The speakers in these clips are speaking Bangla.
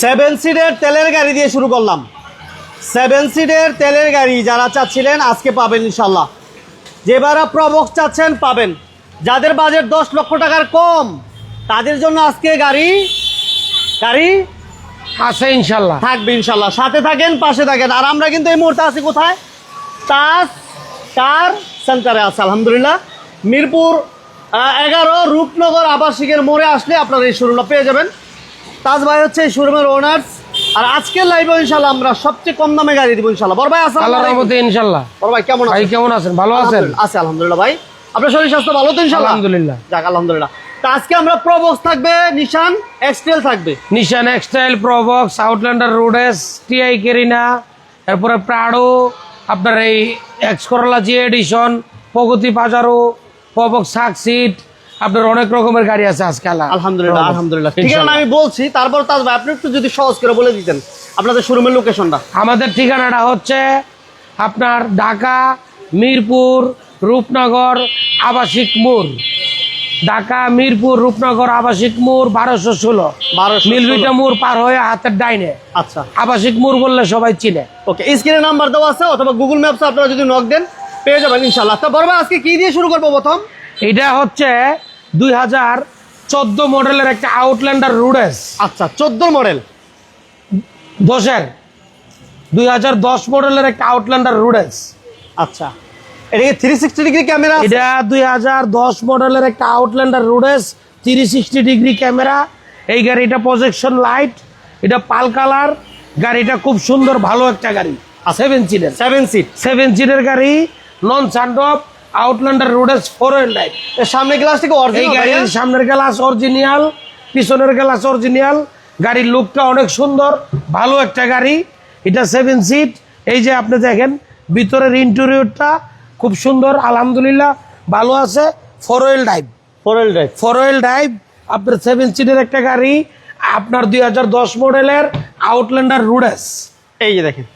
সেভেন সিটের তেলের গাড়ি দিয়ে শুরু করলাম। সেভেন সিটের তেলের গাড়ি যারা চাচ্ছিলেন আজকে পাবেন ইনশাল্লাহ যে যেবারা প্রবক্স চাচ্ছেন পাবেন। যাদের বাজেট দশ লক্ষ টাকার কম তাদের জন্য আজকে গাড়ি গাড়ি আছে ইনশাল্লাহ থাকবে ইনশাল্লাহ সাথে থাকেন পাশে থাকেন। আর আমরা কিন্তু এই মুহূর্তে আছি কোথায়? তাজ কার সেন্টারে আছে আলহামদুলিল্লাহ। মিরপুর এগারো রূপনগর আবাসিকের মোড়ে আসলে আপনারা এই শোরুমটা পেয়ে যাবেন। তাজ ভাই হচ্ছে শোরুমের ওনার্স আর আজকের লাইভে ইনশাল্লাহ আমরা সবচেয়ে কম দামে গাড়ি দিব ইনশাল্লাহ। বড় ভাই আসসালামু আল্লাহর আলাইকুম। রহমতে ইনশাল্লাহ। বড় ভাই কেমন ভাই আছেন? কেমন আছেন? ভালো আছেন? আছে আলহামদুলিল্লাহ ভাই। আপনার শরীর স্বাস্থ্য ভালো তো ইনশাল্লাহ? আলহামদুলিল্লাহ। যাক আলহামদুলিল্লাহ। তা আজকে আমরা প্রবক্স থাকবে নিশান এক্সটেল থাকবে। নিশান এক্সটাইল প্রবক্স আউটল্যান্ডার রোডেস টিআই কেরিনা এরপরে প্রাডো আপনার এই এক্স করলা জি এডিশন প্রগতি বাজারো প্রবক্স সাকসিট আপনার অনেক রকমের গাড়ি আছে আজকে আলহামদুলিল্লাহ আলহামদুলিল্লাহ। ঠিক আছে আমি বলছি তারপর তাজ ভাই আপনি একটু যদি সহজ করে বলে দিতেন আপনাদের শোরুমের লোকেশনটা আমাদের ঠিকানাটা হচ্ছে আপনার ঢাকা মিরপুর রূপনগর আবাসিক মোড়। ঢাকা মিরপুর রূপনগর আবাসিক মোড় বারোশো ষোলো। মিলভিটা মোড় পার হয়ে হাতের ডাইনে। আচ্ছা। আবাসিক মোড় বললে সবাই চিনে। ওকে স্ক্রিনে নাম্বার দেওয়া আছে অথবা গুগল ম্যাপসে আপনারা যদি নক দেন পেয়ে যাবেন ইনশাল্লাহ তো বড় আজকে কি দিয়ে শুরু করব প্রথম? এটা হচ্ছে দুই হাজার চোদ্দ মডেলের একটা আউটল্যান্ডার রুডেস আচ্ছা চোদ্দ মডেল। দশের। দুই হাজার দশ মডেলের একটা আউটল্যান্ডার রুডেস আচ্ছা এটা কি থ্রি সিক্সটি ডিগ্রি ক্যামেরা এটা দুই হাজার দশ মডেলের একটা আউটল্যান্ডার রুডেস থ্রি সিক্সটি ডিগ্রি ক্যামেরা এই গাড়িটা প্রজেকশন লাইট এটা পাল কালার গাড়িটা খুব সুন্দর ভালো একটা গাড়ি। সেভেন সিটের সেভেন সিট সেভেন সিটের গাড়ি নন সানডপ আউটল্যান্ডার রুডেস ফোর হুইল ড্রাইভ এর সামনে গ্লাস থেকে এই অরিজিনাল গাড়ির সামনের গ্লাস অরিজিনাল পিছনের গ্লাস অরিজিনাল গাড়ির লুকটা অনেক সুন্দর ভালো একটা গাড়ি। এটা সেভেন সিট এই যে আপনি দেখেন ভিতরের ইন্টেরিয়রটা খুব সুন্দর আলহামদুলিল্লাহ ভালো আছে। Four wheel drive four wheel drive four wheel drive আপনার সেভেন সিটের একটা গাড়ি আপনার দুই হাজার দশ মডেলের আউটল্যান্ডার রুডেস এই যে দেখেন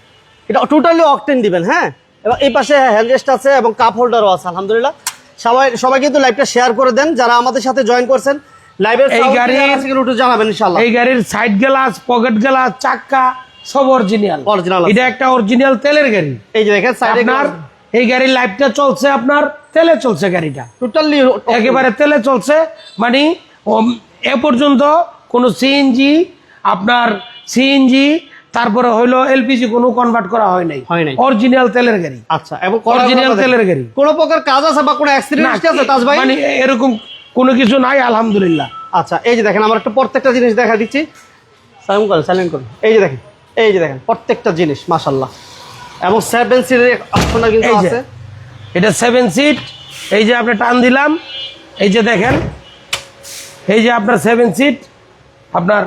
এটা টোটালি অকটেন দিবেন হ্যাঁ? এবং এই পাশে হ্যান্ডরেস্ট আছে এবং কাপ হোল্ডারও আছে আলহামদুলিল্লাহ। সবাই সবাই কিন্তু লাইভটা শেয়ার করে দেন যারা আমাদের সাথে জয়েন করছেন লাইভের এই গাড়ির- রুটে জানাবেন ইনশাল্লাহ এই গাড়ির সাইড গ্লাস পকেট গ্লাস চাক্কা সব অরিজিনাল আছে। এটা একটা অরিজিনাল তেলের গাড়ি। এই যে দেখেন সাইডে আপনার এই গাড়ির লাইফটা চলছে আপনার তেলে চলছে গাড়িটা। টোটালি একেবারে তেলে চলছে মানে এ পর্যন্ত কোনো সিএনজি আপনার সিএনজি তারপরে হইল এলপিজি কোনো কনভার্ট করা হয় নাই। হয় নাই। অরিজিনাল তেলের গাড়ি। আচ্ছা এবং অরিজিনাল তেলের গাড়ি। কোনো প্রকার কাজ আছে বা কোনো অ্যাক্সিডেন্ট আছে তাজ ভাই মানে এরকম কোনো কিছু নাই আলহামদুলিল্লাহ। আচ্ছা এই যে দেখেন আমার একটা প্রত্যেকটা জিনিস দেখা দিচ্ছি। সাইলেন্ট করুন সাইলেন্ট করুন। এই যে দেখেন এই যে দেখেন প্রত্যেকটা জিনিস মাশাল্লাহ এবং সেভেন সিটের অপশনটা কিন্তু আছে। এটা সেভেন সিট এই যে আপনি টান দিলাম এই যে দেখেন এই যে আপনার সেভেন সিট আপনার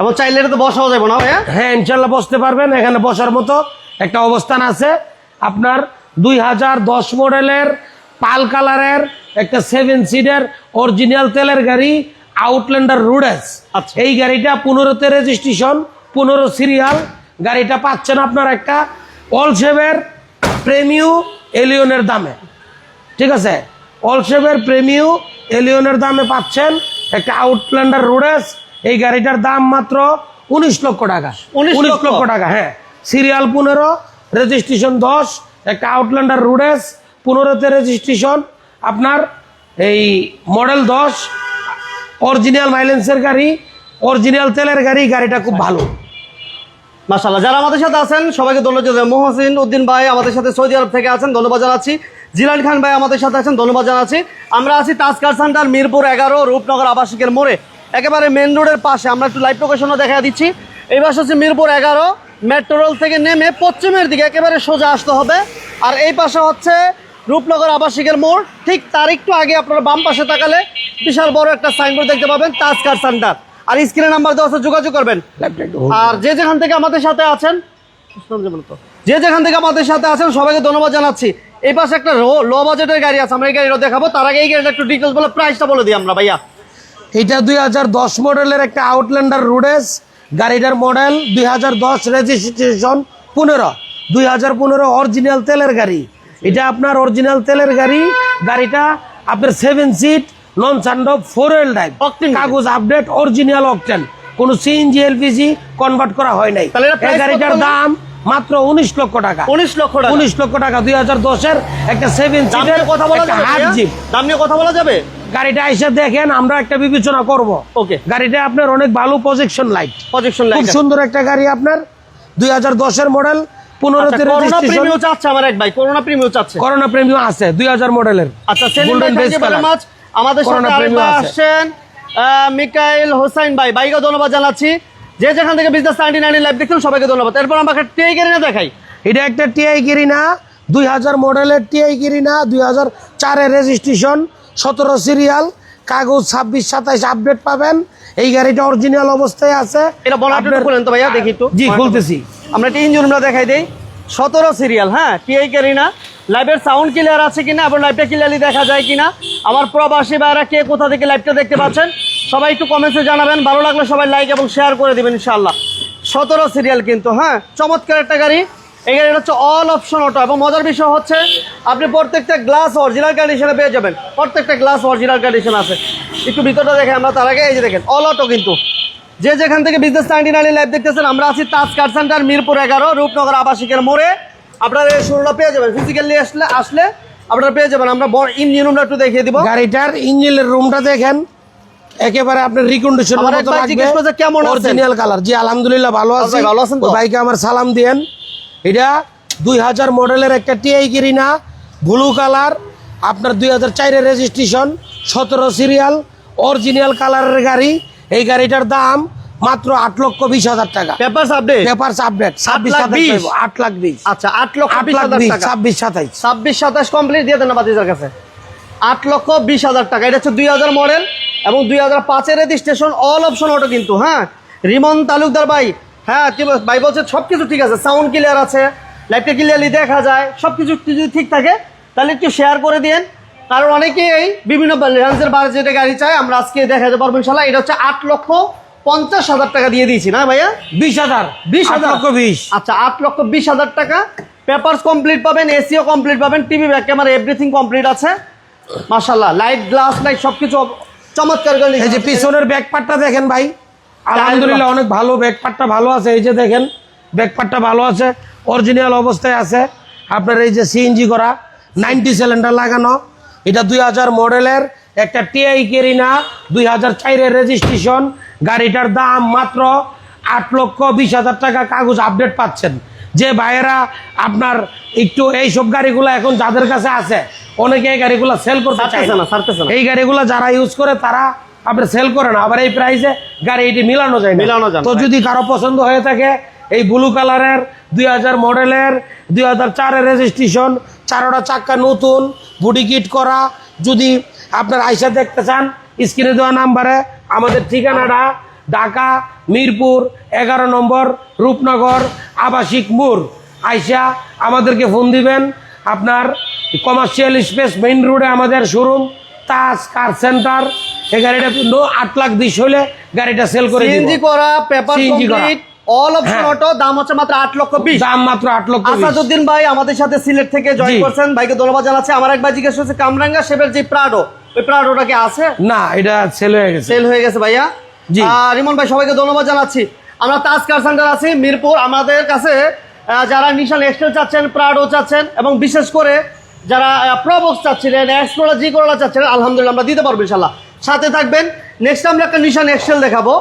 এবং চাইলে তো বসাও যাবে না ভাইয়া? হ্যাঁ ইনশাল্লাহ বসতে পারবেন। এখানে বসার মতো একটা অবস্থান আছে। আপনার দুই হাজার দশ মডেলের পাল কালারের একটা সেভেন সিটের অরিজিনাল তেলের গাড়ি আউটল্যান্ডার রুডেস। এই গাড়িটা পনেরোতে রেজিস্ট্রেশন পনেরো সিরিয়াল গাড়িটা পাচ্ছেন আপনার একটা অল শেভের প্রেমিউ এলিয়নের দামে। ঠিক আছে? অলসেভের প্রেমিউ এলিয়নের দামে পাচ্ছেন একটা আউটল্যান্ডার রোডেস এই গাড়িটার দাম মাত্র উনিশ লক্ষ টাকা। 19 উনিশ লক্ষ? টাকা হ্যাঁ। সিরিয়াল পনেরো রেজিস্ট্রেশন দশ একটা আউটল্যান্ডার রুডেস পনেরোতে রেজিস্ট্রেশন আপনার এই মডেল দশ অরিজিনাল মাইলেন্সের গাড়ি অরিজিনাল তেলের গাড়ি গাড়িটা খুব ভালো। মাশাল্লাহ যারা আমাদের সাথে আছেন সবাইকে ধন্যবাদ মোহসিন উদ্দিন ভাই আমাদের সাথে সৌদি আরব থেকে আছেন ধন্যবাদ জানাচ্ছি। জিলান খান ভাই আমাদের সাথে আছেন ধন্যবাদ জানাচ্ছি। আমরা আছি তাজকার সেন্টার মিরপুর এগারো রূপনগর আবাসিকের মোড়ে। একেবারে মেন রোডের পাশে। আমরা একটু লাইভ লোকেশনও দেখা দিচ্ছি। এই পাশে হচ্ছে মিরপুর এগারো। মেট্রো রেল থেকে নেমে পশ্চিমের দিকে একেবারে সোজা আসতে হবে। আর এই পাশে হচ্ছে রূপনগর আবাসিকের মোড়। ঠিক তার একটু আগে আপনারা বাম পাশে তাকালে বিশাল বড় একটা সাইনবোর্ড দেখতে পাবেন তাজকার সেন্টার আর স্ক্রিনে নাম্বার দেওয়া আছে যোগাযোগ করবেন। আর যে যেখান থেকে আমাদের সাথে আছেন যে যেখান থেকে আমাদের সাথে আছেন সবাইকে ধন্যবাদ জানাচ্ছি। এই পাশে একটা লো বাজেটের গাড়ি আছে আমরা এই গাড়িটা দেখাবো। তার আগে এই গাড়িটা একটু ডিটেলস বলে প্রাইসটা বলে দিই আমরা ভাইয়া। এটা দুই হাজার দশ মডেলের একটা আউটল্যান্ডার রুডেস গাড়িটার মডেল দুই হাজার দশ রেজিস্ট্রেশন পনেরো দুই হাজার পনেরো অরিজিনাল তেলের গাড়ি। এটা আপনার অরিজিনাল তেলের গাড়ি গাড়িটা আপনার সেভেন সিট নন সান্ডপ ফোর হুইল ড্রাইভ। কাগজ আপডেট অরিজিনাল অকটেন কোনো সিএনজি এলপিজি কনভার্ট করা হয় নাই। গাড়িটার দাম মাত্র উনিশ লক্ষ টাকা। উনিশ লক্ষ টাকা। উনিশ লক্ষ টাকা দুই হাজার দশের একটা সেভেন সিটের কথা বলা যাবে হাফ জিপ দাম নিয়ে কথা বলা যাবে? গাড়িটা এসে দেখেন আমরা একটা বিবেচনা করব। ওকে। গাড়িটা আপনার অনেক ভালো প্রজেকশন লাইট প্রজেকশন খুব লাইট সুন্দর একটা গাড়ি আপনার। দুই হাজার দশের মডেল পনেরোতে করোনা রেজিস্ট্রেশন প্রিমিয়াম চাচ্ছে আমার এক ভাই করোনা প্রিমিয়াম চাচ্ছে। করোনা প্রেমিও আছে দুই হাজার মডেলের আচ্ছা color। মাচ আমাদের সাথে। আসছেন মিকাইল হোসাইন ভাই। বাইকে ধন্যবাদ জানাচ্ছি। যে যেখান থেকে বিজনেস নাইনটি নাইন লাইভ দেখছেন সবাইকে ধন্যবাদ। এরপর আমাকে টেই না দেখাই। এটা একটা টিআই গিরিনা দুই হাজার মডেলের টিআই গিরিনা দুই হাজার চারের রেজিস্ট্রেশন সতেরো সিরিয়াল কাগজ ছাব্বিশ সাতাইশ আপডেট পাবেন। এই গাড়িটা অরিজিনাল অবস্থায় আছে। এটা বলা একটু আপনার- তো ভাইয়া দেখি একটু। জি খুলতেছি আমরা একটা ইঞ্জিন রুমটা দেখাই দেই। সতেরো সিরিয়াল হ্যাঁ টিআই ক্যারিনা লাইভের সাউন্ড ক্লিয়ার আছে কিনা এবং লাইভটা ক্লিয়ারলি দেখা যায় কিনা? আমার প্রবাসী ভাইরা কে কোথা থেকে লাইভটা দেখতে পাচ্ছেন? সবাই একটু কমেন্টসে জানাবেন। ভালো লাগলে সবাই লাইক এবং শেয়ার করে দিবেন ইনশাআল্লাহ। সতেরো সিরিয়াল কিন্তু হ্যাঁ? চমৎকার একটা গাড়ি। এই গাড়িটা হচ্ছে অল অপশন অটো এবং মজার বিষয় হচ্ছে, আপনি প্রত্যেকটা গ্লাস অরিজিনাল কন্ডিশনে পেয়ে যাবেন। প্রত্যেকটা গ্লাস অরিজিনাল কন্ডিশন আছে। একটু ভিতরটা দেখে আমরা, তার আগে এই যে দেখেন অল অটো কিন্তু। যে যেখান থেকে বিজনেস নাইনটি নাইন লাইভ দেখতেছেন, আমরা আছি তাজ কার সেন্টার মিরপুর এগারো, রূপনগর আবাসিকের মোড়ে। আপনারা এই শুরুটা পেয়ে যাবেন। ফিজিক্যালি আসলে আসলে আপনারা পেয়ে যাবেন। আমরা বড় ইঞ্জিন রুমটা একটু দেখিয়ে দিব। গাড়িটার ইঞ্জিনের রুমটা দেখেন। একেবারে আপনার রিকন্ডিশন মতো লাগবে। কেমন? অরিজিনাল কালার জি আলহামদুলিল্লাহ ভালো আছে। ভালো আছেন তো? ভাইকে আমার সালাম দিয়েন। এটা দুই হাজার মডেলের একটা টিআই কিরিনা ব্লু কালার আপনার দুই হাজার চারের রেজিস্ট্রেশন সতেরো সিরিয়াল অরিজিনাল কালারের গাড়ি। এই গাড়িটার দাম মাত্র আট লক্ষ বিশ হাজার টাকা। পেপার আপডেট পেপারস আপডেট ছাব্বিশ আট লাখ বিশ। আচ্ছা আট লক্ষ আট লাখ বিশ টাকা। ছাব্বিশ সাতাইশ। ছাব্বিশ সাতাশ কমপ্লিট দিয়ে দেন বাতিজার কাছে। আট লক্ষ বিশ হাজার টাকা। এটা হচ্ছে দুই হাজার মডেল এবং দুই হাজার পাঁচের রেজিস্ট্রেশন অল অপশন অটো কিন্তু হ্যাঁ? রিমন তালুকদার ভাই হ্যাঁ ভাই বলছে সব কিছু ঠিক আছে সাউন্ড ক্লিয়ার আছে লাইটটা ক্লিয়ারলি দেখা যায় সব কিছু যদি ঠিক থাকে তাহলে একটু শেয়ার করে দিন কারণ অনেকেই বিভিন্ন রেঞ্জের বাজেটে গাড়ি চায় আমরা আজকে দেখাতে পারব ইনশাল্লাহ। এটা হচ্ছে আট লক্ষ পঞ্চাশ হাজার টাকা দিয়ে দিয়েছি না ভাইয়া? বিশ হাজার। বিশ হাজার। লক্ষ বিশ। আচ্ছা আট লক্ষ বিশ হাজার টাকা। পেপারস কমপ্লিট পাবেন এসিও কমপ্লিট পাবেন TV back camera everything complete আছে। মাশাল্লাহ লাইট গ্লাস লাইট সবকিছু চমৎকার করে এই যে পিছনের ব্যাকপার্টটা দেখেন ভাই। আলহামদুলিল্লাহ অনেক ভালো ব্যাকপার্টটা ভালো আছে। এই যে দেখেন ব্যাকপার্টটা ভালো আছে। অরিজিনাল অবস্থায় আছে। আপনার এই যে সিএনজি করা নাইনটি সিলিন্ডার লাগানো। এটা দুই হাজার মডেলের একটা টিআই কেরিনা দুই হাজার চারের রেজিস্ট্রেশন গাড়িটার দাম মাত্র আট লক্ষ বিশ হাজার টাকা কাগজ আপডেট পাচ্ছেন। যে ভাইয়েরা আপনার একটু এইসব গাড়িগুলো এখন যাদের কাছে আছে অনেকে এই গাড়িগুলো সেল করতে ছাড়তেছে না। এই গাড়িগুলো যারা ইউজ করে তারা আপনার সেল করে না। আবার এই প্রাইসে গাড়ি এটি মিলানো যায় মিলানো যায় তো যদি কারও পছন্দ হয়ে থাকে এই ব্লু কালারের দুই হাজার মডেলের দুই হাজার চারের রেজিস্ট্রেশন চারোটা চাক্কা নতুন বডি কিট করা যদি আপনার আইসা দেখতে চান স্ক্রিনে দেওয়া নাম্বারে আমাদের ঠিকানাটা ঢাকা মিরপুর এগারো নম্বর রূপনগর আবাসিক মোড় আইসা আমাদেরকে ফোন দিবেন আপনার কমার্শিয়াল স্পেস মেইন রোডে আমাদের শোরুম তাজ কার সেন্টার এই গাড়িটা নো আট লাখ বিশ হলে গাড়িটা সেল করে সিএনজি করা পেপার। কমপ্লিট অল অপশন হ্যাঁ। অটো দাম হচ্ছে মাত্র আট লক্ষ বিশ দাম মাত্র আট লক্ষ। আসাদুদ্দিন ভাই আমাদের সাথে সিলেট থেকে জয়েন জি। করছেন ভাইকে ধন্যবাদ জানাচ্ছি আমার এক ভাই জিজ্ঞেস করছে কামরাঙ্গা শেপের যে প্রাডো ওই প্রাডোটা কি আছে? না এটা সেল হয়ে গেছে। সেল হয়ে গেছে ভাইয়া। জি। রিমন ভাই সবাইকে ধন্যবাদ জানাচ্ছি। আমরা তাজ কার সেন্টার আছি মিরপুর। আমাদের কাছে যারা নিশান এক্সটেল চাচ্ছেন প্রাডো চাচ্ছেন এবং বিশেষ করে যারা প্রবক্স চাচ্ছিলেন এক্সপ্লোরা জি করোলা চাচ্ছিলেন আলহামদুলিল্লাহ আমরা দিতে পারব ইনশাল্লাহ সাথে থাকবেন। নেক্সট আমরা একটা নিশান এক্সটেল দেখাবো।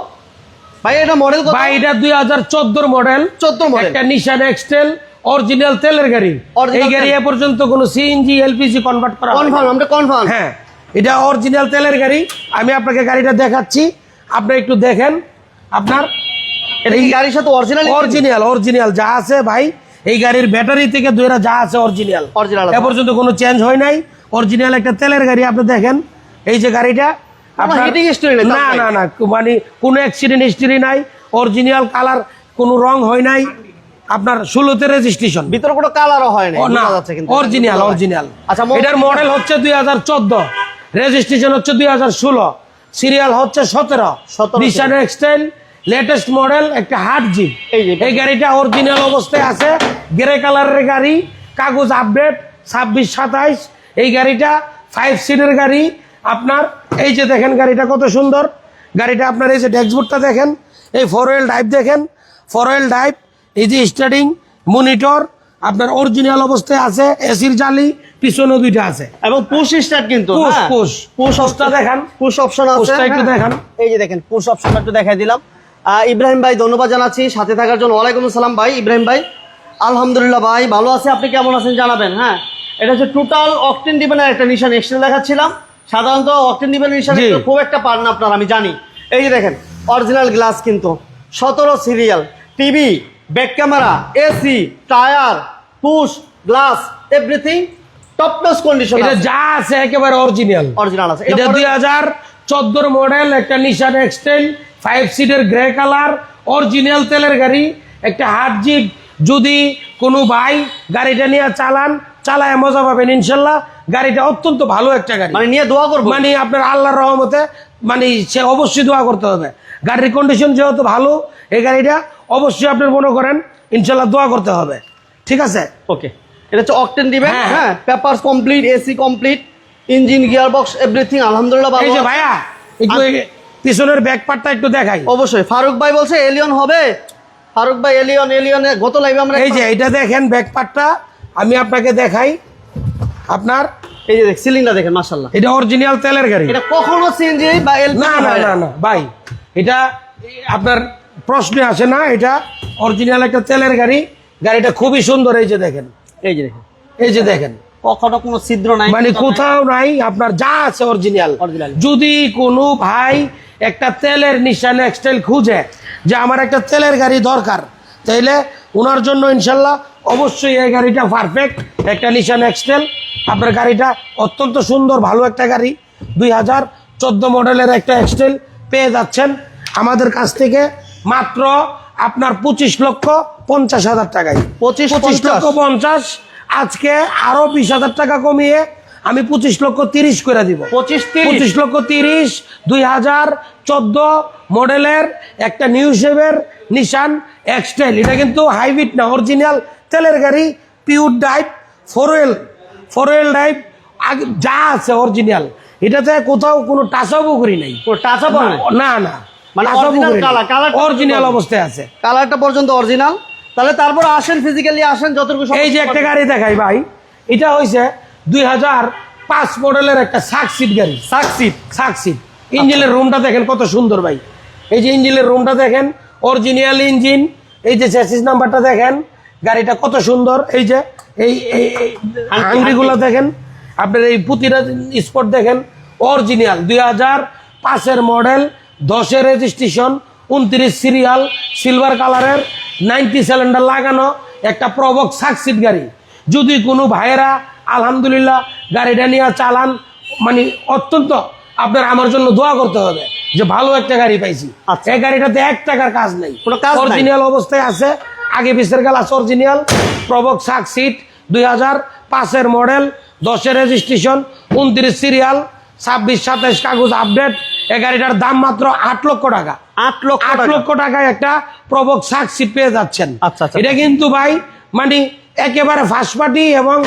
ভাই এটা মডেল ভাই এটা দুই হাজার চোদ্দোর মডেল 14 মডেল একটা নিশান এক্সটেল অরিজিনাল তেলের গাড়ি। এই গাড়ি এ পর্যন্ত কোনো সিএনজি এলপিজি কনভার্ট করা। কনফার্ম আমরা কনফার্ম হ্যাঁ। এটা অরিজিনাল তেলের গাড়ি। আমি আপনাকে গাড়িটা দেখাচ্ছি। আপনি একটু দেখেন। আপনার এই গাড়ির সাথে অরিজিনাল অরিজিনাল অরিজিনাল যা আছে ভাই এই গাড়ির ব্যাটারি থেকে দুইরা যা আছে অরিজিনাল আছে। এ পর্যন্ত কোনো চেঞ্জ হয় নাই। অরিজিনাল একটা তেলের গাড়ি আপনি দেখেন। এই যে গাড়িটা না না না মানে কোনো অ্যাক্সিডেন্ট হিস্ট্রি নাই। অরিজিনাল কালার কোনো রং হয় নাই। আপনার ষোলোতে রেজিস্ট্রেশন ভিতরে কোনো কালারও হয় না অরিজিনাল অরিজিনাল আচ্ছা এটার মডেল হচ্ছে দুই হাজার চোদ্দ। রেজিস্ট্রেশন হচ্ছে দুই হাজার ষোলো। সিরিয়াল হচ্ছে সতেরো। 17 Nissan X Trail latest model একটা হার্ড জিপ এই এই গাড়িটা অরিজিনাল অবস্থায় আছে। গ্রে কালারের গাড়ি কাগজ আপডেট ছাব্বিশ সাতাইশ। এই গাড়িটা ফাইভ সিটের গাড়ি। আপনার এই যে দেখেন গাড়িটা কত সুন্দর। গাড়িটা আপনার এই যে ড্যাশবোর্ডটা দেখেন। এই ফোর হুইল ড্রাইভ দেখেন। ফোর হুইল ড্রাইভ এই যে স্টার্টিং মনিটর আপনার অরিজিনাল অবস্থায় আছে এসির জালি। পিছনে দুইটা আছে। এবং পুশ স্টার্ট কিন্তু পুশ পুশ পুশ পুশটা দেখান। পুশ অপশন আছে। একটু হ্যাঁ। দেখান। এই যে দেখেন পুশ অপশনটা একটু দেখাই দিলাম। ইব্রাহিম ভাই ধন্যবাদ জানাচ্ছি। সাথে থাকার জন্য ওয়ালাইকুম আসসালাম ভাই। ইব্রাহিম ভাই আলহামদুলিল্লাহ ভাই ভালো আছে। আপনি কেমন আছেন জানাবেন হ্যাঁ? এটা হচ্ছে টোটাল অকটেন ডিপেন্ডের একটা নিশান এক্সেল দেখাচ্ছিলাম। সাধারণত অকটেন ডিপেন্ডের নিশান খুব একটা পান না আপনার আমি জানি। এই যে দেখেন অরিজিনাল গ্লাস কিন্তু। সতেরো serial TV back camera AC tyre push glass everything top notch condition এটা যা আছে একেবারে অরিজিনাল অরিজিনাল আছে। এটা এরপরে- দুই হাজার চোদ্দোর মডেল একটা নিশান এক্সটেল ফাইভ সিটের গ্রে কালার অরিজিনাল তেলের গাড়ি একটা হার্ড জিপ যদি কোনো ভাই গাড়িটা নিয়ে চালান চালায় মজা পাবেন ইনশাল্লাহ। গাড়িটা অত্যন্ত ভালো একটা গাড়ি। মানে নিয়ে দোয়া করব। মানে আপনার আল্লাহর রহমতে মানে সে অবশ্যই দোয়া করতে হবে। গাড়ির কন্ডিশন যেহেতু ভালো এই গাড়িটা অবশ্যই আপনার মনে করেন ইনশাল্লাহ দোয়া করতে হবে। ঠিক আছে? ওকে এটা হচ্ছে অকটেন দিবেন হ্যাঁ, হ্যাঁ papers complete AC complete engine gear box everything আলহামদুলিল্লাহ ভালো। এই যে আছে। ভাইয়া একটু পিছনের ব্যাক পার্টটা একটু দেখাই। অবশ্যই ফারুক ভাই বলছে এলিয়ন হবে। ফারুক ভাই এলিয়ন এলিয়নে গত লাইভে আমরা এই যে এটা দেখেন ব্যাক পার্টটা আমি আপনাকে দেখাই। আপনার? এই যে দেখ সিলিন্ডার দেখেন মাশাআল্লাহ। এটা অরিজিনাল তেলের গাড়ি। এটা কখনো সিএনজি বা এলপি না না না। না ভাই এটা আপনার প্রশ্নে আসে না এটা অরিজিনাল একটা তেলের গাড়ি। গাড়িটা খুবই সুন্দর এই যে দেখেন। এই যে দেখেন। এই যে দেখেন। কখনো কোনো ছিদ্র নাই মানে কোথাও নাই আপনার যা আছে অরিজিনাল যদি কোনো ভাই একটা তেলের নিশান এক্সটেল খুঁজে যে আমার একটা তেলের গাড়ি দরকার তাইলে ওনার জন্য ইনশাল্লাহ অবশ্যই এই গাড়িটা পারফেক্ট একটা নিশান এক্সটেল আপনার গাড়িটা অত্যন্ত সুন্দর ভালো একটা গাড়ি। দুই হাজার চোদ্দ মডেলের একটা এক্সটেল পেয়ে যাচ্ছেন। আমাদের কাছ থেকে মাত্র আপনার পঁচিশ লক্ষ পঞ্চাশ হাজার টাকায় পঁচিশ পঁচিশ লক্ষ পঞ্চাশ। আজকে আরও বিশ হাজার টাকা কমিয়ে আমি পঁচিশ লক্ষ তিরিশ করে দিব। পঁচিশ পঁচিশ লক্ষ তিরিশ দুই হাজার চোদ্দ মডেলের একটা নিউ শেভের নিশান এক্সটাইল এটা কিন্তু হাইব্রিড না অরিজিনাল তেলের গাড়ি pure drive four wheel four wheel drive যা আছে অরিজিনাল এটাতে কোথাও কোনো টাচাবও করি নাই। পুরো টাচ আপ হয় না না। মানে অরিজিনাল অবস্থায় আছে। কালারটা পর্যন্ত অরিজিনাল তাহলে তারপর আসেন ফিজিক্যালি আসেন যতটুকু এই যে একটা গাড়ি দেখাই ভাই এটা হয়েছে দুই হাজার পাঁচ মডেলের একটা সাকসিট গাড়ি। সাকসিড সাকসিট ইঞ্জিনের রুমটা দেখেন কত সুন্দর ভাই। এই যে ইঞ্জিনের রুমটা দেখেন অরিজিনাল ইঞ্জিন এই যে চ্যাসিস নাম্বারটা দেখেন গাড়িটা কত সুন্দর। এই যে এই এই হাঙ্গরিগুলো দেখেন আপনার এই পুতিরা স্পট দেখেন অরিজিনাল দুই হাজার পাঁচের মডেল দশের রেজিস্ট্রেশন উনত্রিশ সিরিয়াল সিলভার কালারের নাইনটি সিলিন্ডার লাগানো একটা প্রবক সাকসিট গাড়ি। যদি কোনো ভাইয়েরা আলহামদুলিল্লাহ গাড়িটা নিয়ে চালান মানে অত্যন্ত আপনার আমার জন্য দোয়া করতে হবে যে ভালো একটা গাড়ি পাইছি। আচ্ছা। এই গাড়িটাতে এক টাকার কাজ নেই। অরিজিনাল অবস্থায় আছে আগে পিসের গালাস অরিজিনাল প্রবক সাকসিট দুই হাজার পাঁচের মডেল দশের রেজিস্ট্রেশন উনত্রিশ সিরিয়াল ছাব্বিশ সাতাইশ কাগজ আপডেট এই গাড়িটার দাম মাত্র আট লক্ষ টাকা। আট লক্ষ আট লক্ষ টাকায় একটা প্রবক সাক সিট পেয়ে যাচ্ছেন। আচ্ছা, আচ্ছা। এটা কিন্তু ভাই মানে একেবারে ফার্স্ট পার্টি এবং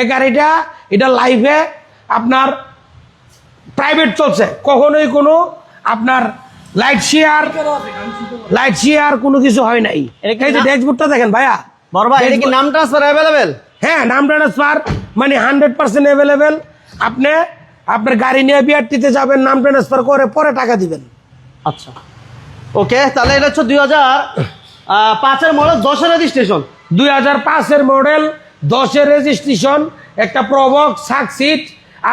এ গাড়িটা এটা লাইফে আপনার প্রাইভেট চলছে। কখনোই কোনো আপনার লাইট শেয়ার লাইট শেয়ার কোনো কিছু হয় নাই। এই যে ড্যাশবোর্ডটা দেখেন ভাইয়া। বড় ভাই এটা কি নাম ট্রান্সফার অ্যাভেলেবেল হ্যাঁ নাম ট্রান্সফার মানে হান্ড্রেড পার্সেন্ট অ্যাভেলেবেল আপনি আপনার গাড়ি নিয়ে বিআরটিতে যাবেন নাম ট্রান্সফার করে পরে টাকা দিবেন। আচ্ছা। ওকে তাহলে এটা হচ্ছে দুই হাজার পাঁচের মডেল দশের রেজিস্ট্রেশন দুই হাজার পাঁচের মডেল দশের রেজিস্ট্রেশন একটা প্রবক সাকসিট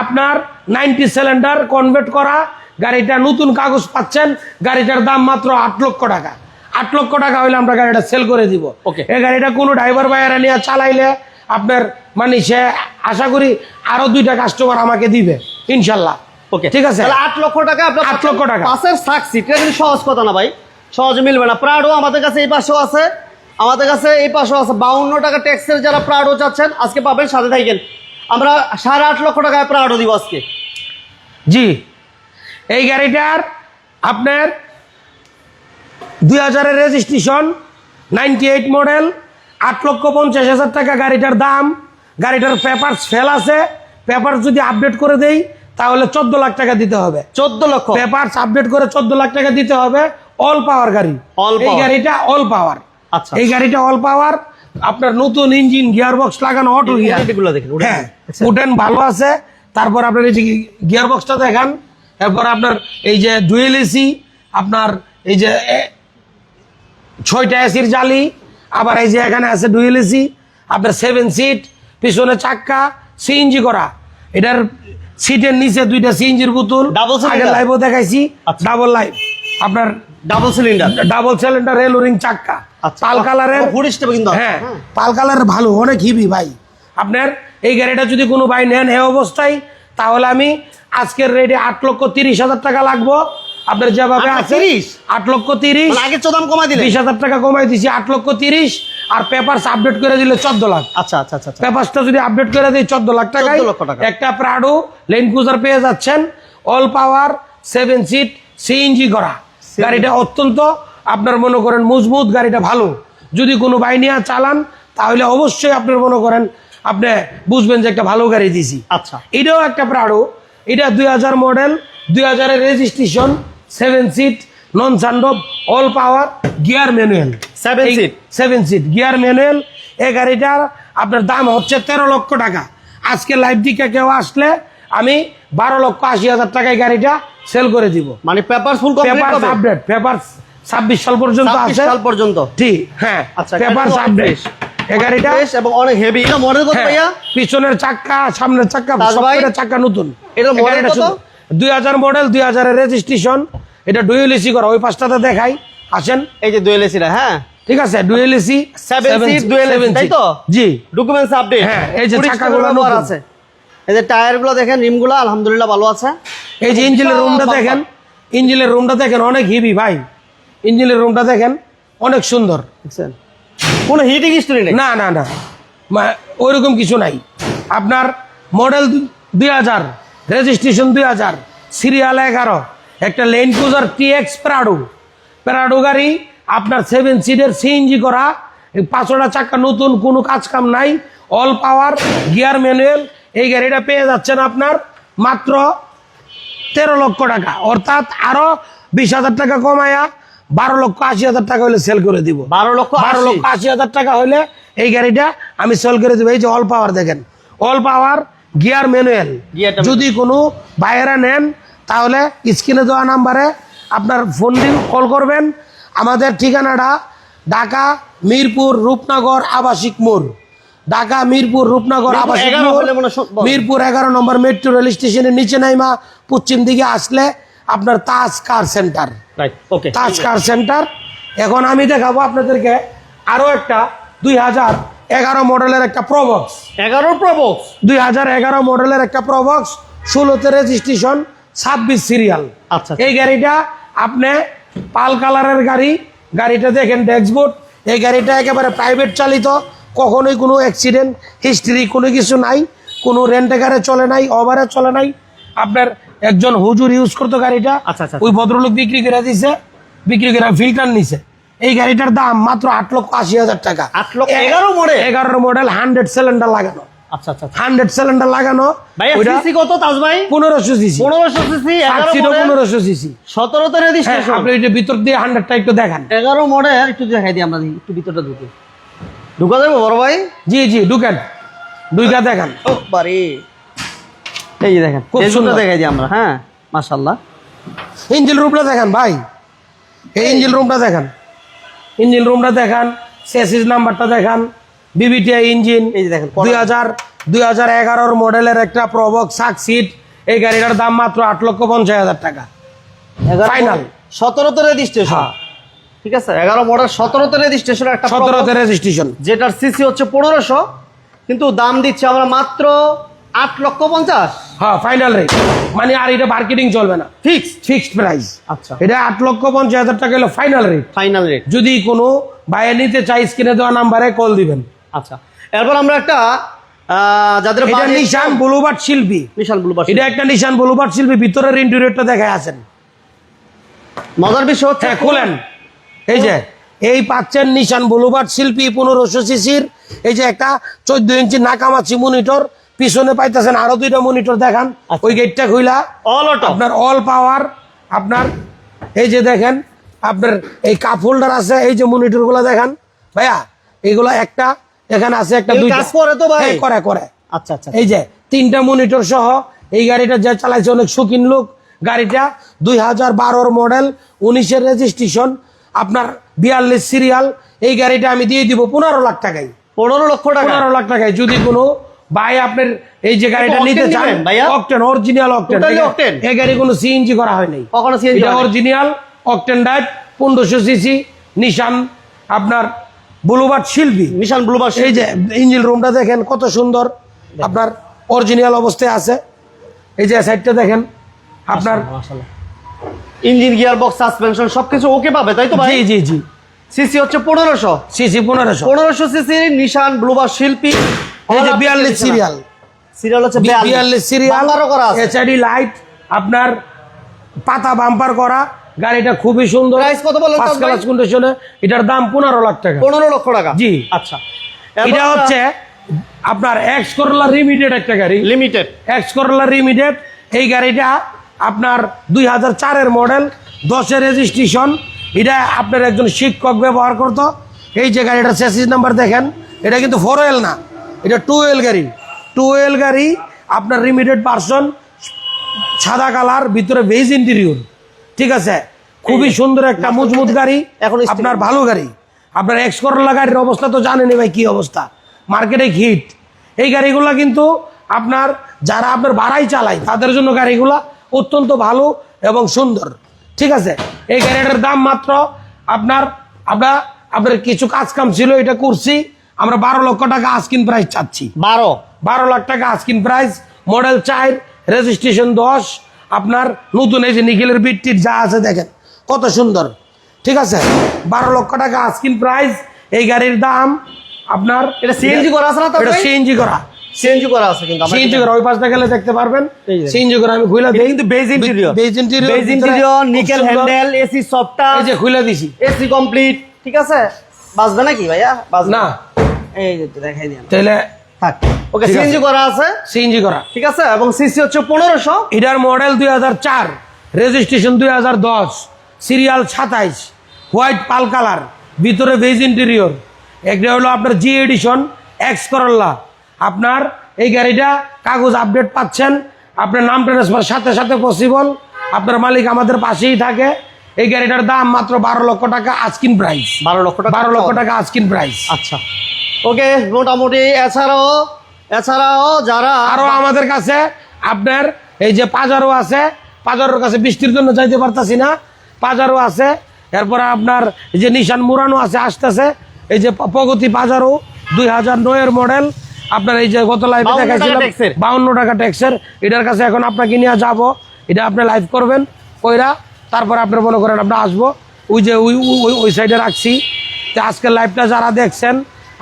আপনার নাইনটি সিলিন্ডার কনভার্ট করা গাড়িটা নতুন কাগজ পাচ্ছেন গাড়িটার দাম মাত্র আট লক্ষ টাকা। আট লক্ষ টাকা হইলে আমরা গাড়িটা সেল করে দিব। ওকে। এই গাড়িটা কোনো ড্রাইভার ভাইয়ারা নিয়ে চালাইলে আপনার মানে সে আশা করি আরও দুইটা কাস্টমার আমাকে দিবে। ইনশাল্লাহ। ওকে ঠিক আছে? তাহলে আট লক্ষ টাকা আপনার আট লক্ষ টাকা। পাশের সাকসিট এটা কিন্তু সহজ কথা না ভাই। সহজে মিলবে না। প্রাডো আমাদের কাছে এই পাশেও আছে। আমাদের কাছে এই পাশেও আছে। বাউন্ন টাকা ট্যাক্সের যারা প্রাডো চাচ্ছেন আজকে পাবেন সাথে থাকেন। আমরা সাড়ে আট লক্ষ টাকায় প্রাডো দিব আজকে। জি। এই গাড়িটার আপনার দুই হাজারের রেজিস্ট্রেশন নাইনটি এইট মডেল আট লক্ষ পঞ্চাশ হাজার টাকা গাড়িটার দাম। গাড়িটার পেপার ফেল আছে। পেপার যদি আপডেট করে দেই তাহলে চোদ্দ লাখ টাকা দিতে হবে। চোদ্দ লক্ষ? পেপার আপডেট করে চোদ্দ লাখ টাকা দিতে হবে অল পাওয়ার গাড়ি। এই গাড়িটা অল পাওয়ার আচ্ছা এই গাড়িটা অল পাওয়ার আপনার নতুন ইঞ্জিন গিয়ার বক্স লাগানো অটো গিয়ার দেখেন হ্যাঁ উঠেন ভালো আছে। তারপর আপনার এই যে গিয়ার বক্সটা দেখান। এরপর আপনার এই যে ডুয়েল এসি আপনার এই যে ছয়টা এসির জালি। আবার এই যে এখানে আছে ডুয়েল এসি আপনার সেভেন সিট পিছনে চাক্কা। সিএনজি করা। এটার সিটের নিচে দুইটা সিএনজির বোতল Double cylinder? আগে লাইভও দেখাইছি আচ্ছা। ডাবল লাইভ আপনার ডাবল সিলিন্ডার ডাবল সিলিন্ডার রেলোরিং চাক্কা। আচ্ছা। পাল কালারের কিন্তু হ্যাঁ পাল কালার ভালো অনেক হিবি ভাই। আপনার এই গাড়িটা যদি কোনো ভাই নেন এই অবস্থায় তাহলে আমি আজকের রেটে আট লক্ষ তিরিশ হাজার টাকা লাগবো। আপনার যেভাবে আট আছে? আট লক্ষ তিরিশ। মানে আগের চেয়ে দাম কমাই দিলে বিশ হাজার টাকা কমাই দিছি আট লক্ষ তিরিশ। আর পেপারস আপডেট করে দিলে চোদ্দ লাখ। আচ্ছা আচ্ছা আচ্ছা আচ্ছা। পেপারসটা যদি আপডেট করে দিই চোদ্দ লাখ 14 লক্ষ টাকা। একটা প্রাডো লেন ক্রুজার পেয়ে যাচ্ছেন। All power seven seat CNG করা। গাড়িটা অত্যন্ত আপনার মনে করেন মজবুত গাড়িটা ভালো। যদি কোনো বাইনিয়া চালান তাহলে অবশ্যই আপনার মনে করেন আপনি বুঝবেন যে একটা ভালো গাড়ি দিছি। আচ্ছা। এটাও একটা প্রাডো এটা দুই হাজার মডেল দুই হাজারের registration seven seat non সানডব all power gear manual Seven seat? Seven seat gear manual এই গাড়িটার আপনার দাম হচ্ছে তেরো লক্ষ টাকা। আজকে লাইভ দিকে কেউ আসলে আমি বারো লক্ষ আশি হাজার টাকায় গাড়িটা সেল করে দিব। মানে paper full paper update paper ছাব্বিশ সাল পর্যন্ত 26 আছে সাল পর্যন্ত। ঠিক হ্যাঁ আচ্ছা, পেপার আপডেট এই গাড়িটা এবং অনেক হেভি এটা মডেল কত হ্যাঁ, ভাইয়া? পিছনের চাক্কা সামনের ভাই, চাক্কা নতুন। এটার model কত? দুই হাজার মডেল দুই হাজারের রেজিস্ট্রেশন এটা ডুয়েল এসি করা ওই পাঁচটাতে দেখাই। আসেন। এই যে দুয়েল এসিটা হ্যাঁ? ঠিক আছে dual AC Seven seat dual AC, তাই তো? জি। ডকুমেন্টস আপডেট হ্যাঁ, এই যে চাকাগুলো নতুন। আছে। এই যে টায়ারগুলো দেখেন রিমগুলো আলহামদুলিল্লাহ ভালো আছে। এই যে ইঞ্জিনের রুমটা। দেখেন ইঞ্জিনের রুমটা দেখেন অনেক হিবি ভাই। ইঞ্জিনের রুমটা দেখেন অনেক সুন্দর। দেখছেন কোনো হিটিং স্টোরি নেই? না না না। ওইরকম কিছু নাই। আপনার মডেল দুই হাজার রেজিস্ট্রেশন দুই হাজার সিরিয়াল এগারো। একটা Land Cruiser T X Prado. Prado গাড়ি আপনার সেভেন সিটের সিএনজি করা পাঁচটা চাকা নতুন কোনো কাজ কাম নাই অল পাওয়ার গিয়ার ম্যানুয়াল এই গাড়িটা পেয়ে যাচ্ছেন আপনার মাত্র তেরো লক্ষ টাকা। অর্থাৎ আরও বিশ হাজার টাকা কমায়া বারো লক্ষ আশি হাজার টাকা হলে সেল করে দিব। বারো লক্ষ বারো লক্ষ আশি হাজার টাকা হলে এই গাড়িটা আমি সেল করে দিব। এই যে অল পাওয়ার দেখেন অল পাওয়ার গিয়ার ম্যানুয়াল যদি কোনো বাইরা নেন তাহলে স্ক্রিনে দেওয়া নাম্বারে আপনার ফোন দিন কল করবেন। আমাদের ঠিকানাটা ঢাকা মিরপুর রূপনগর আবাসিক মোড়। ঢাকা মিরপুর রূপনগর আবাসিক 11 মোড়। হলে সব- মিরপুর এগারো নম্বর মেট্রো রেল স্টেশনের নিচে নাইমা। পশ্চিম দিকে আসলে আপনার তাজ কার সেন্টার তাজ কার সেন্টার এখন আমি দেখাবো আপনাদেরকে আরও একটা দুই হাজার এগারো মডেলের একটা প্রবক্স এগারো প্রবক্স দুই হাজার এগারো মডেলের একটা প্রবক্স ষোলোতে রেজিস্ট্রেশন ছাব্বিশ সিরিয়াল আচ্ছা। এই গাড়িটা আপনি পাল কালারের গাড়ি গাড়িটা দেখেন ড্যাশবোর্ড। এই গাড়িটা একেবারে প্রাইভেট চালিত কখনোই কোনো অ্যাক্সিডেন্ট হিস্ট্রি কোনো কিছু নাই কোনো রেন্টেকারে চলে নাই ওভারে চলে নাই। আপনার একজন হুজুর ইউজ করতো গাড়িটা আচ্ছা, আচ্ছা। ওই ভদ্রলোক বিক্রি করে দিছে বিক্রি করে ফিল্টার নিছে। এই গাড়িটার দাম মাত্র আট লক্ষ আশি হাজার টাকা। আট লক্ষ এগারো মডেল এগারো মডেল হান্ড্রেড সিলিন্ডার লাগানো। আচ্ছা আচ্ছা আচ্ছা। হান্ড্রেড সিলিন্ডার লাগানো সিসি কত তাজ ভাই? সিসি। CC CC. হ্যাঁ রেজিস্ট্রেশন আপনি এটা ভিতর দিয়ে একটু দেখান। মডেল একটু দেখাই দিই আমরা একটু ভিতরটা ঢুকে। ঢুকা যাব বড় ভাই? জি জি ঢুকেন। দুইটা দেখান। ও বারে। এই যে দেখেন খুব সুন্দর। দেখাই দিই আমরা হ্যাঁ ইঞ্জিন রুমটা দেখান ভাই। এই ইঞ্জিন রুমটা দেখান। ইঞ্জিন রুমটা দেখান সেসিস নাম্বারটা দেখান। বিবিটিআই ইঞ্জিন এই দেখেন, দুই হাজার দুই হাজার এগারোর মডেলের একটা প্রবক সাক সিট এই গাড়িটার দাম মাত্র আট লক্ষ পঞ্চাশ হাজার টাকা। Final. সতেরোতে রেজিস্ট্রেশন হ্যাঁ। ঠিক আছে এগারো মডেল সতেরোতে রেজিস্ট্রেশন একটা সতেরোতে রেজিস্ট্রেশন যেটার সিসি হচ্ছে পনেরোশো কিন্তু দাম দিচ্ছে আমরা মাত্র আট লক্ষ পঞ্চাশ। হ্যাঁ ফাইনাল রেট মানে আর এটা মার্কেটিং চলবে না। ফিক্স ফিক্সড প্রাইস আচ্ছা। এটা আট লক্ষ পঞ্চাশ হাজার টাকা হলো ফাইনাল রেট ফাইনাল রেট যদি কোনো বাইরে নিতে চাই স্ক্রিনে দেওয়া নাম্বারে কল দিবেন। আচ্ছা এরপর আমরা একটা যাদের নিশান ব্লুবার্ড শিল্পী। নিশান ব্লু এটা একটা নিশান ব্লুবার্ড শিল্পী ভিতরের ইন্টেরিয়রটা দেখায় আছেন। মজার বিষয় হচ্ছে হ্যাঁ খুলেন। এই যে এই পাচ্ছেন নিশান ব্লুবার্ড শিল্পী পনেরোশো সিসির এই যে একটা চোদ্দ ইঞ্চি নাকামাছি মনিটর পিছনে পাইতেছেন আরও দুইটা মনিটর দেখান। ওই গেটটা খুইলা অল অটো আপনার অল পাওয়ার আপনার এই যে দেখেন আপনার এই কাপ হোল্ডার আছে এই যে মনিটরগুলো দেখেন। ভাইয়া এইগুলা একটা এখানে আছে একটা কাজ করে তো ভাই? হ্যাঁ, করে করে। আচ্ছা আচ্ছা এই যে তিনটা মনিটর সহ এই গাড়িটা যা চালাইছে অনেক শৌখিন লোক গাড়িটা দুই হাজার বারোর মডেল উনিশের রেজিস্ট্রেশন আপনার বিয়াল্লিশ সিরিয়াল এই গাড়িটা আমি দিয়ে দিব পনেরো লাখ টাকায়। পনেরো লক্ষ টাকা? পনেরো লাখ টাকায়। যদি কোনো ভাই আপনার এই যে গাড়িটা নিতে চান? অকটেন অরিজিনাল অকটেন এই গাড়ি কোনো সিএনজি করা হয় হয় নাই? অরিজিনাল অকটেন ডাইট পনেরোশো সিসি নিশান আপনার বুলুবাট শিল্পী। নিশান ব্লুবার এই যে ইঞ্জিন রুমটা দেখেন কত সুন্দর। আপনার অরিজিনাল অবস্থায় আছে। এই যে সাইডটা দেখেন আপনার ইঞ্জিন গিয়ার বক্স সাসপেনশন সবকিছু ওকে পাবে তাই তো ভাই? জি জি জি। সিসি হচ্ছে পনেরোশো। সিসি পনেরোশো। পনেরোশো সিসি নিশান ব্লুবার শিল্পী। এই যে বিয়াল্লিশ সিরিয়াল। সিরিয়াল হচ্ছে বিয়াল্লিশ। সিরিয়াল করা আছে। লাইট আপনার পাতা বাম্পার করা। গাড়িটা খুবই সুন্দর। Price কত বললেন ফার্স্ট ক্লাস কন্ডিশনে এটার দাম পনেরো লাখ টাকা। পনেরো লক্ষ টাকা। জি। আচ্ছা। এটা হচ্ছে আপনার এক্স করলা লিমিটেড একটা গাড়ি। লিমিটেড এক্স করলা লিমিটেড এই গাড়িটা আপনার দুই হাজার চারের মডেল দশের রেজিস্ট্রেশন এটা আপনার একজন শিক্ষক ব্যবহার করতো। এই যে গাড়িটার চেসিস নাম্বার দেখেন এটা কিন্তু ফোর ওয়েল না। এটা টু ওয়েল গাড়ি। টু ওয়েল গাড়ি আপনার লিমিটেড পার্সন সাদা কালার ভিতরে ভেজ ইন্টেরিয়র ঠিক আছে? খুবই সুন্দর একটা মজবুত গাড়ি এখন আপনার ভালো গাড়ি। আপনার এক্স করলা গাড়ির অবস্থা তো জানেনই ভাই কি অবস্থা। মার্কেটে হিট এই গাড়িগুলা কিন্তু আপনার যারা আপনার ভাড়াই চালায় তাদের জন্য গাড়িগুলা অত্যন্ত ভালো এবং সুন্দর। ঠিক আছে? এই গাড়িটার দাম মাত্র আপনার আমরা আপনার কিছু কাজ কাম ছিল এটা করছি। আমরা বারো লক্ষ টাকা আস্কিন প্রাইস চাচ্ছি। বারো? বারো লাখ টাকা আস্কিন প্রাইস মডেল চার রেজিস্ট্রেশন দশ আপনার নতুন এই যে নিখিলের বিটটির যা আছে দেখেন কত সুন্দর। ঠিক আছে? বারো লক্ষ টাকা আস্কিন প্রাইস এই গাড়ির দাম আপনার এটা সিএনজি করা আছে না তো এটা সিএনজি করা। সিএনজি করা আছে কিন্তু আমরা সিএনজি করা ওই পাশটা গেলে দেখতে পারবেন। সিএনজি করা আমি খুলে দিই। কিন্তু beige interior beige interior beige interior nickel handle AC সফটটা এই যে খুলে দিছি। এসি কমপ্লিট ঠিক আছে? বাজবে নাকি ভাইয়া? বাজবে। না। এই যে দেখাই দিলাম তাহলে থাক। ওকে সিএনজি করা আছে? সিএনজি করা। ঠিক আছে এবং সিসি হচ্ছে পনেরোশো। এটার মডেল দুই হাজার চার রেজিস্ট্রেশন দুই হাজার দশ সিরিয়াল সাতাইশ হোয়াইট পাল কালার ভিতরে ভেজ ইন্টেরিয়র একটা হলো আপনার জি এডিশন এক্স করল্লা আপনার এই গাড়িটা কাগজ আপডেট পাচ্ছেন আপনার নাম ট্রান্সফার সাথে সাথে পসিবল আপনার মালিক আমাদের পাশেই থাকে। এই গাড়িটার দাম মাত্র বারো লক্ষ টাকা আজকিন প্রাইস বারো লক্ষ টাকা বারো লক্ষ টাকা আজকিন প্রাইস আচ্ছা। ওকে মোটামুটি এছাড়াও এছাড়াও যারা আরও আমাদের কাছে আপনার এই যে পাজারও আছে পাজারোর কাছে বৃষ্টির জন্য যাইতে পারতাছি না। পাজারও আছে এরপরে আপনার এই যে নিশান মুরানো আছে আসতেছে। এই যে প্রগতি পাজারও দুই হাজার নয়ের মডেল। আপনার এই যে গত লাইভে 52 টাকা দেখাইছিলাম বাউন্ন টাকা ট্যাক্সের। এটার কাছে এখন আপনাকে নিয়ে যাব। এটা আপনি লাইভ করবেন ওইরা তারপর আপনার মনে করেন আমরা আসব। ওই যে ওই ওই- ওই ওই সাইডে রাখছি। তো আজকের লাইভটা যারা দেখছেন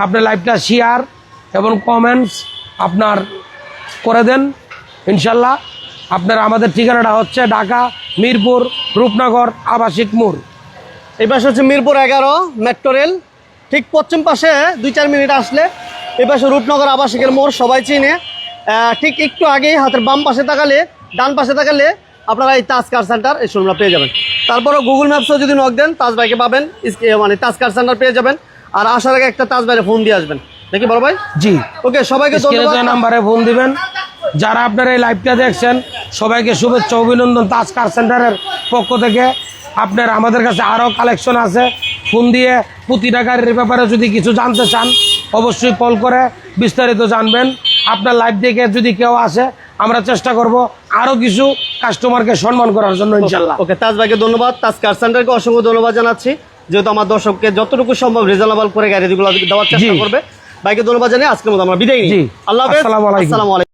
আপনি লাইভটা শেয়ার এবং কমেন্টস আপনার করে দেন, ইনশাল্লাহ। আপনার আমাদের ঠিকানাটা হচ্ছে ঢাকা, মিরপুর, রূপনগর, আবাসিক মোড়। এই পাশে হচ্ছে মিরপুর এগারো মেট্রো রেল ঠিক পশ্চিম পাশে দুই চার মিনিট আসলে এই পাশে রূপনগর আবাসিকের মোড়, সবাই চিনে। ঠিক একটু আগেই হাতের বাম পাশে তাকালে, ডান পাশে তাকালে আপনারা এই তাজ কার সেন্টার এই শোরুমটা পেয়ে যাবেন। তারপরে গুগল ম্যাপসও যদি নক দেন, তাজ ভাইকে পাবেন। মানে তাজ কার সেন্টার পেয়ে যাবেন। আর আসার আগে একটা তাজ ভাইয়ের ফোন দিয়ে আসবেন। দেখি বড় ভাই? জি। ওকে সবাইকে নাম্বারে ফোন দিবেন যারা আপনারা এই লাইভটা দেখছেন সবাইকে শুভেচ্ছা অভিনন্দন তাজ কার সেন্টারের পক্ষ থেকে। আপনার আমাদের কাছে আরও কালেকশন আছে। ফোন দিয়ে প্রতিটা গাড়ির ব্যাপারে যদি কিছু জানতে চান অবশ্যই কল করে বিস্তারিত জানবেন। আপনার লাইভ দেখে যদি কেউ আসে আমরা চেষ্টা করব আরও কিছু কাস্টমারকে সম্মান করার জন্য ইনশাল্লাহ ওকে তাজ ভাইকে ধন্যবাদ। তাজ কার সেন্টারকে অসংখ্য ধন্যবাদ জানাচ্ছি। যেহেতু আমার দর্শককে যতটুকু সম্ভব রিজনেবল করে গাড়িগুলো দেওয়ার চেষ্টা করবে। বাইকে ধন্যবাদ জানিয়ে আজকের মতো আমরা বিদায় নিই। আল্লাহ আসসালামাইকুম আসসালামু আলাইকুম।